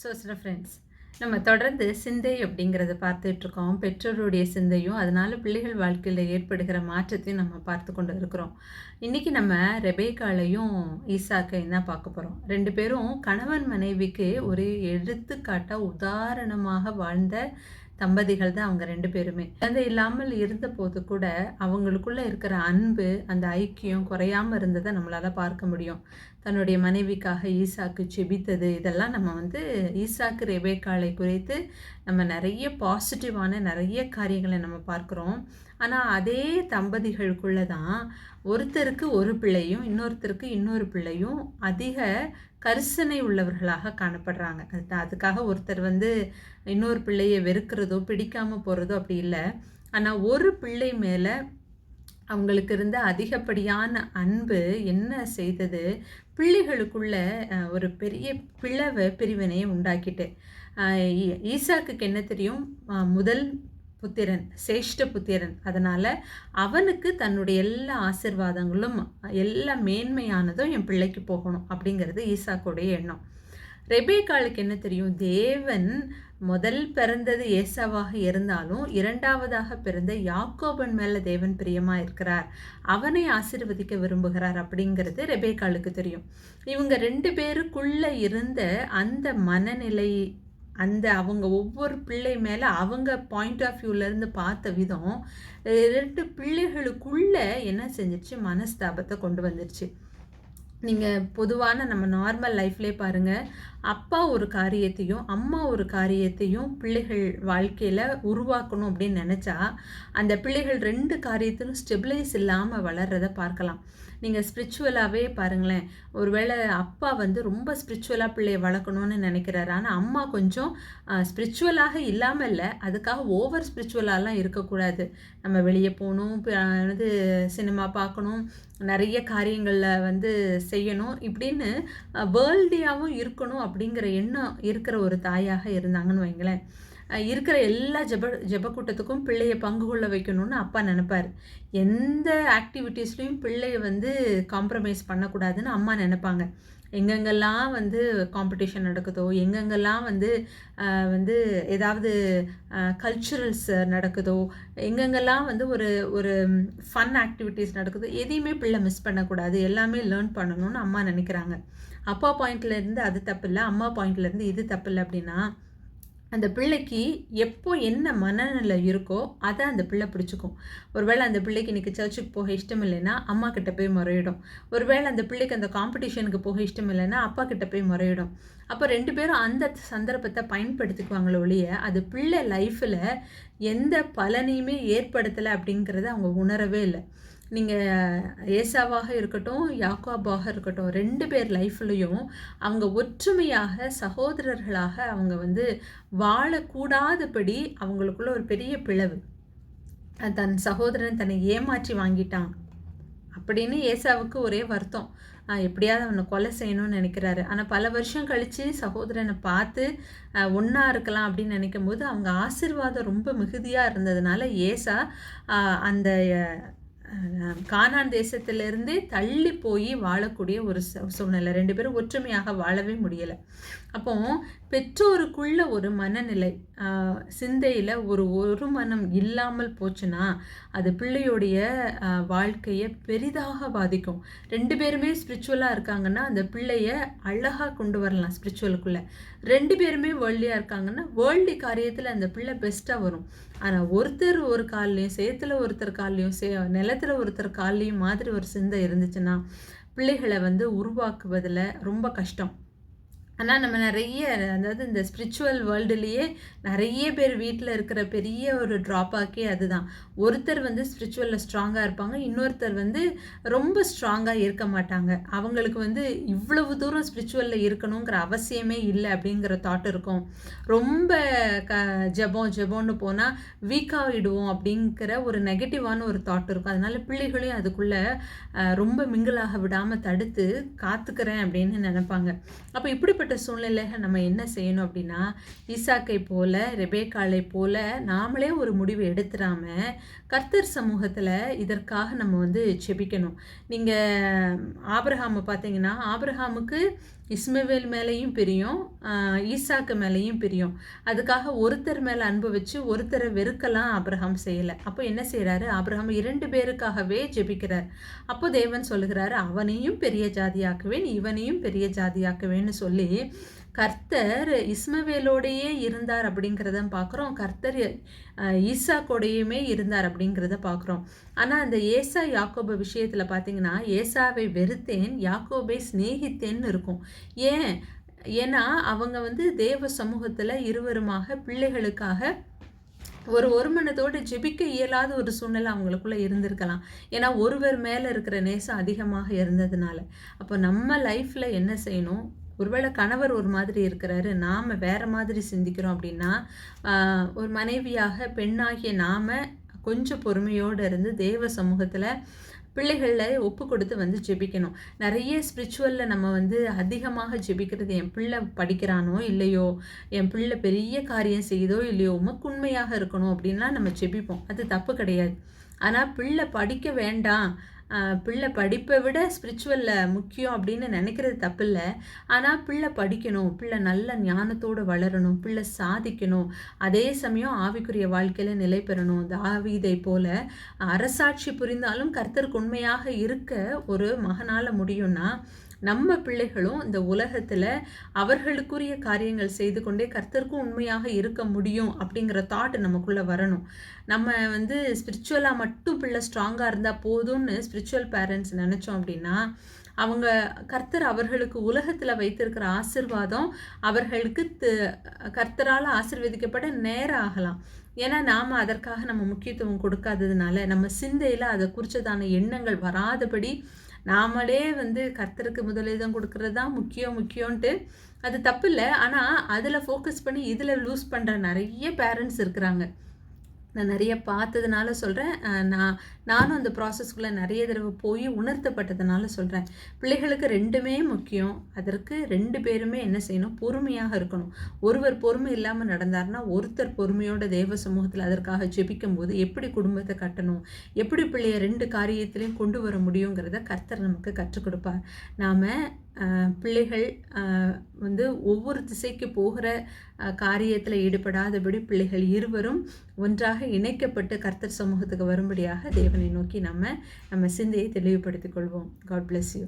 So சில friends நம்ம தொடர்ந்து சிந்தை அப்படிங்கிறத பார்த்துட்ருக்கோம். பெற்றோருடைய சிந்தையும் அதனால் பிள்ளைகள் வாழ்க்கையில் ஏற்படுகிற மாற்றத்தையும் நம்ம பார்த்து கொண்டு இருக்கிறோம். இன்றைக்கி நம்ம ரெபேக்காலையும் ஈசாக்கையும் தான் பார்க்க போகிறோம் ரெண்டு பேரும் கணவன் மனைவிக்கு ஒரு எடுத்துக்காட்டாக உதாரணமாக வாழ்ந்த தம்பதிகள் தான் அவங்க ரெண்டு பேருமே. குழந்தை இல்லாமல் இருந்த போது கூட அவங்களுக்குள்ள இருக்கிற அன்பு அந்த ஐக்கியம் குறையாம இருந்ததை நம்மளால பார்க்க முடியும். தன்னுடைய மனைவிக்காக ஈசாக்கு செபித்தது இதெல்லாம் நம்ம வந்து ஈசாக்கு ரெபேக்காலை குறித்து நம்ம நிறைய பாசிட்டிவான நிறைய காரியங்களை நம்ம பார்க்குறோம். ஆனால் அதே தம்பதிகளுக்குள்ள தான் ஒருத்தருக்கு ஒரு பிள்ளையும் இன்னொருத்தருக்கு இன்னொரு பிள்ளையும் அதிக கரிசனை உள்ளவர்களாக காணப்படுறாங்க. அது அதுக்காக ஒருத்தர் வந்து இன்னொரு பிள்ளையை வெறுக்கிறதோ பிடிக்காமல் போகிறதோ அப்படி இல்லை. ஆனால் ஒரு பிள்ளை மேலே அவங்களுக்கு இருந்த அதிகப்படியான அன்பு என்ன செய்தது? பிள்ளைகளுக்குள்ள ஒரு பெரிய பிளவை பிரிவினையை உண்டாக்கிட்டு. அஹ், ஈசாக்குக்கு என்ன தெரியும்? முதல் புத்திரன் சேஷ்ட புத்திரன். அதனால் அவனுக்கு தன்னுடைய எல்லா ஆசிர்வாதங்களும் எல்லா மேன்மையானதும் என் பிள்ளைக்கு போகணும் அப்படிங்கிறது ஈசாக்குடைய எண்ணம். ரெபேக்காளுக்கு என்ன தெரியும்? தேவன் முதல் பிறந்தது ஏசாவாக இருந்தாலும் இரண்டாவதாக பிறந்த யாக்கோபன் மேலே தேவன் பிரியமாக இருக்கிறார். அவனை ஆசிர்வதிக்க விரும்புகிறார் அப்படிங்கிறது ரெபேக்காளுக்கு தெரியும். இவங்க ரெண்டு பேருக்குள்ளே இருந்த அந்த மனநிலை அந்த அவங்க ஒவ்வொரு பிள்ளை மேலே அவங்க பாயிண்ட் ஆஃப் வியூலேருந்து பார்த்த விதம் ரெண்டு பிள்ளைகளுக்குள்ளே என்ன செஞ்சிச்சு மனஸ்தாபத்தை கொண்டு வந்துருச்சு. நீங்கள் பொதுவான நம்ம நார்மல் லைஃப்லேயே பாருங்கள் அப்பா ஒரு காரியத்தையும் அம்மா ஒரு காரியத்தையும் பிள்ளைகள் வாழ்க்கையில் உருவாக்கணும் அப்படின்னு நினச்சா அந்த பிள்ளைகள் ரெண்டு காரியத்திலும் ஸ்டெபிலைஸ் இல்லாமல் வளர்றதை பார்க்கலாம். நீங்கள் ஸ்பிரிச்சுவலாகவே பாருங்களேன் ஒருவேளை அப்பா வந்து ரொம்ப ஸ்பிரிச்சுவலாக பிள்ளையை வளர்க்கணும்னு நினைக்கிறாரு. ஆனால் அம்மா கொஞ்சம் ஸ்பிரிச்சுவலாக இல்லாமல் இல்லை அதுக்காக ஓவர் ஸ்பிரிச்சுவலாலாம் இருக்கக்கூடாது. நம்ம வெளியே போகணும் வந்து சினிமா பார்க்கணும் நிறைய காரியங்களில் வந்து செய்யணும் இப்படின்னு வேர்ல்டியாகவும் இருக்கணும் அப்படி அப்படிங்கிற எண்ணம் இருக்கிற ஒரு தாயாக இருந்தாங்கன்னு வைங்களேன். இருக்கிற எல்லா ஜெப ஜெப கூட்டத்துக்கும் பிள்ளையை பங்கு கொள்ள வைக்கணும்னு அப்பா நினைப்பார். எந்த ஆக்டிவிட்டீஸ்லேயும் பிள்ளையை வந்து காம்ப்ரமைஸ் பண்ணக்கூடாதுன்னு அம்மா நினைப்பாங்க. எங்கெங்கெல்லாம் வந்து காம்படிஷன் நடக்குதோ எங்கெங்கெல்லாம் வந்து வந்து ஏதாவது கல்ச்சுரல்ஸ் நடக்குதோ எங்கெங்கெல்லாம் வந்து ஒரு ஒரு ஃபன் ஆக்டிவிட்டீஸ் நடக்குதோ எதையுமே பிள்ளை மிஸ் பண்ணக்கூடாது. எல்லாமே லேர்ன் பண்ணணும்னு அம்மா நினைக்கிறாங்க. அப்பா பாயிண்ட்லேருந்து அது தப்பு இல்லை அம்மா பாயிண்ட்லேருந்து இது தப்பு இல்லை அப்படின்னா அந்த பிள்ளைக்கு எப்போ என்ன மனநிலை இருக்கோ அதை அந்த பிள்ளை பிடிச்சிக்கும். ஒருவேளை அந்த பிள்ளைக்கு இன்றைக்கி சர்ச்சுக்கு போக இஷ்டம் இல்லைன்னா அம்மா கிட்ட போய் முறையிடும். ஒருவேளை அந்த பிள்ளைக்கு அந்த காம்படிஷனுக்கு போக இஷ்டம் இல்லைன்னா அப்பா கிட்ட போய் முறையிடும். அப்போ ரெண்டு பேரும் அந்த சந்தர்ப்பத்தை பயன்படுத்திக்குவாங்களே ஒழிய அது பிள்ளை லைஃப்பில் எந்த பலனையுமே ஏற்படுத்தலை அப்படிங்கிறத அவங்க உணரவே இல்லை. நீங்கள் ஏசாவாக இருக்கட்டும் யாக்கோபாக இருக்கட்டும் ரெண்டு பேர் லைஃப்லையும் அவங்க ஒற்றுமையாக சகோதரர்களாக அவங்க வந்து வாழக்கூடாதபடி அவங்களுக்குள்ள ஒரு பெரிய பிளவு. தன் சகோதரன் தன்னை ஏமாற்றி வாங்கிட்டான் அப்படின்னு ஏசாவுக்கு ஒரே வருத்தம். எப்படியாவது அவனை கொலை செய்யணும்னு நினைக்கிறாரு. ஆனால் பல வருஷம் கழித்து சகோதரனை பார்த்து ஒன்றா இருக்கலாம் அப்படின்னு நினைக்கும் போது அவங்க ஆசீர்வாதம் ரொம்ப மிகுதியாக இருந்ததுனால ஏசா அந்த கானான் தேசத்திலிருந்து தள்ளி போய் வாழக்கூடிய ஒரு சூழ்நிலை. ரெண்டு பேரும் ஒற்றுமையாக வாழவே முடியலை. அப்போ பெற்றோருக்குள்ள ஒரு மனநிலை சிந்தையில் ஒரு ஒரு மனம் இல்லாமல் போச்சுன்னா அது பிள்ளையுடைய வாழ்க்கையை பெரிதாக பாதிக்கும். ரெண்டு பேருமே ஸ்பிரிச்சுவலாக இருக்காங்கன்னா அந்த பிள்ளைய அழகாக கொண்டு வரலாம் ஸ்பிரிச்சுவலுக்குள்ளே ரெண்டு பேருமே வேர்ல்டியாக இருக்காங்கன்னா வேர்ல்டி காரியத்தில் அந்த பிள்ளை பெஸ்ட்டாக வரும். ஆனால் ஒருத்தர் ஒரு கால்லையும் சேத்துல ஒருத்தர் கால்லையும் சே நிலத்தில் ஒருத்தர் கால்லையும் மாதிரி ஒரு சிந்தை இருந்துச்சுன்னா பிள்ளைகளை வந்து உருவாக்குவதில் ரொம்ப கஷ்டம். ஆனால் நம்ம நிறைய அதாவது இந்த ஸ்பிரிச்சுவல் வேர்ல்டுலேயே நிறைய பேர் வீட்டில் இருக்கிற பெரிய ஒரு ட்ராப்பாக்கே அதுதான். ஒருத்தர் வந்து ஸ்பிரிச்சுவலில் ஸ்ட்ராங்காக இருப்பாங்க இன்னொருத்தர் வந்து ரொம்ப ஸ்ட்ராங்காக இருக்க மாட்டாங்க. அவங்களுக்கு வந்து இவ்வளவு தூரம் ஸ்பிரிச்சுவலில் இருக்கணுங்கிற அவசியமே இல்லை அப்படிங்கிற தாட் இருக்கும். ரொம்ப க ஜெபம் ஜெபம்னு போனால் வீக்காகிடுவோம் அப்படிங்கிற ஒரு நெகட்டிவான ஒரு தாட் இருக்கும். அதனால் பிள்ளைகளையும் அதுக்குள்ளே ரொம்ப மிங்கிளாக விடாமல் தடுத்து காத்துக்கிறேன் அப்படின்னு நினைப்பாங்க. அப்போ இப்படிப்பட்ட சூழ்நிலைகள் நம்ம என்ன செய்யணும் அப்படின்னா ஈசாக்கை போல ரெபேக்காலை போல நாமளே ஒரு முடிவு எடுத்துடாம கர்த்தர் சமூகத்தில் இதற்காக நம்ம வந்து செபிக்கணும். நீங்கள் ஆபிரஹாமை பார்த்தீங்கன்னா ஆபிரகாமுக்கு இஸ்மவேல் மேலேயும் பிரியும் ஈசாக்கு மேலேயும் பிரியும். அதுக்காக ஒருத்தர் மேலே அன்பு வச்சு ஒருத்தரை வெறுக்கலாம் ஆப்ரஹாம் செய்யலை. அப்போ என்ன செய்கிறாரு அப்ரஹாம் இரண்டு பேருக்காகவே ஜெபிக்கிறார். அப்போ தேவன் சொல்லுகிறாரு அவனையும் பெரிய ஜாதியாக்குவேன் இவனையும் பெரிய ஜாதியாக்குவேன்னு சொல்லி கர்த்தர் இஸ்மவேலோடையே இருந்தார் அப்படிங்கிறத பார்க்குறோம். கர்த்தர் ஈசாக்கோடையுமே இருந்தார் அப்படிங்கிறத பார்க்குறோம். ஆனால் அந்த ஏசா யாக்கோபு விஷயத்தில் பார்த்தீங்கன்னா ஏசாவை வெறுத்தேன் யாக்கோபை சிநேகித்தேன்னு இருக்கும். ஏன்? ஏன்னா அவங்க வந்து தேவ சமூகத்தில் இருவருமாக பிள்ளைகளுக்காக ஒரு ஒரு ஜெபிக்க இயலாத ஒரு சூழ்நிலை அவங்களுக்குள்ளே இருந்திருக்கலாம். ஏன்னா ஒருவர் மேலே இருக்கிற நேசம் அதிகமாக இருந்ததுனால. அப்போ நம்ம லைஃப்பில் என்ன செய்யணும்? ஒருவேளை கணவர் ஒரு மாதிரி இருக்கிறாரு நாம் வேறு மாதிரி சிந்திக்கிறோம் அப்படின்னா ஒரு மனைவியாக பெண்ணாகிய நாம் கொஞ்சம் பொறுமையோடு இருந்து தேவ சமூகத்தில் பிள்ளைகளில் ஒப்பு கொடுத்து வந்து ஜெபிக்கணும். நிறைய ஸ்பிரிச்சுவலில் நம்ம வந்து அதிகமாக ஜெபிக்கிறது என் பிள்ளை படிக்கிறானோ இல்லையோ என் பிள்ளை பெரிய காரியம் செய்யுதோ இல்லையோ உமக்கு உண்மையாக இருக்கணும் அப்படின்லாம் நம்ம ஜெபிப்போம். அது தப்பு கிடையாது. ஆனால் பிள்ளை படிக்க வேண்டாம். பிள்ளை படிப்பை விட ஸ்பிரிச்சுவலில் முக்கியம் அப்படின்னு நினைக்கிறது தப்பு இல்லை ஆனால் பிள்ளை படிக்கணும் பிள்ளை நல்ல ஞானத்தோடு வளரணும் பிள்ளை சாதிக்கணும். அதே சமயம் ஆவிக்குரிய வாழ்க்கையில் நிலை பெறணும். தாவீதை போல அரசாட்சி புரிந்தாலும் கர்த்தருக்கு உண்மையாக இருக்க ஒரு மகனால் முடியும்னா நம்ம பிள்ளைகளும் இந்த உலகத்தில் அவர்களுக்குரிய காரியங்கள் செய்து கொண்டே கர்த்தருக்கும் உண்மையாக இருக்க முடியும் அப்படிங்கிற தாட் நமக்குள்ளே வரணும். நம்ம வந்து ஸ்பிரிச்சுவலாக மட்டும் பிள்ளை ஸ்ட்ராங்காக இருந்தால் போதும்னு ஸ்பிரிச்சுவல் பேரண்ட்ஸ் நினச்சோம் அப்படின்னா அவங்க கர்த்தர் அவர்களுக்கு உலகத்தில் வைத்திருக்கிற ஆசிர்வாதம் அவர்களுக்கு கர்த்தரால் ஆசிர்வதிக்கப்பட நேரம் ஆகலாம். ஏன்னா நாம் அதற்காக நம்ம முக்கியத்துவம் கொடுக்காததுனால நம்ம சிந்தையில் அதை குறித்ததான எண்ணங்கள் வராதபடி நாமளே வந்து கர்த்தருக்கு முதலிதம் கொடுக்கறது தான் முக்கியம் முக்கியம்ன்ட்டு அது தப்பு இல்லை ஆனால் அதில் ஃபோக்கஸ் பண்ணி இதில் லூஸ் பண்ணுற நிறைய பேரண்ட்ஸ் இருக்கிறாங்க. நான் நிறைய பார்த்ததுனால சொல்கிறேன் நான் நானும் அந்த ப்ராசஸ்க்குள்ளே நிறைய தடவை போய் உணர்த்தப்பட்டதுனால சொல்கிறேன் பிள்ளைகளுக்கு ரெண்டுமே முக்கியம். அதற்கு ரெண்டு பேருமே என்ன செய்யணும்? பொறுமையாக இருக்கணும். ஒருவர் பொறுமை இல்லாமல் நடந்தார்னா ஒருத்தர் பொறுமையோட தேவ சமூகத்தில் அதற்காக ஜெபிக்கும் போது எப்படி குடும்பத்தை கட்டணும்? எப்படி பிள்ளைய ரெண்டு காரியத்திலையும் கொண்டு வர முடியுங்கிறத கர்த்தர் நமக்கு கற்றுக் கொடுப்பார். நாம் பிள்ளைகள் வந்து ஒவ்வொரு திசைக்கு போகிற காரியத்தில் ஈடுபடாதபடி பிள்ளைகள் இருவரும் ஒன்றாக இணைக்கப்பட்டு கர்த்தர் சமூகத்துக்கு வரும்படியாக தேவனை நோக்கி நம்ம நம்ம சிந்தையை தெளிவுபடுத்திக் கொள்வோம். God bless you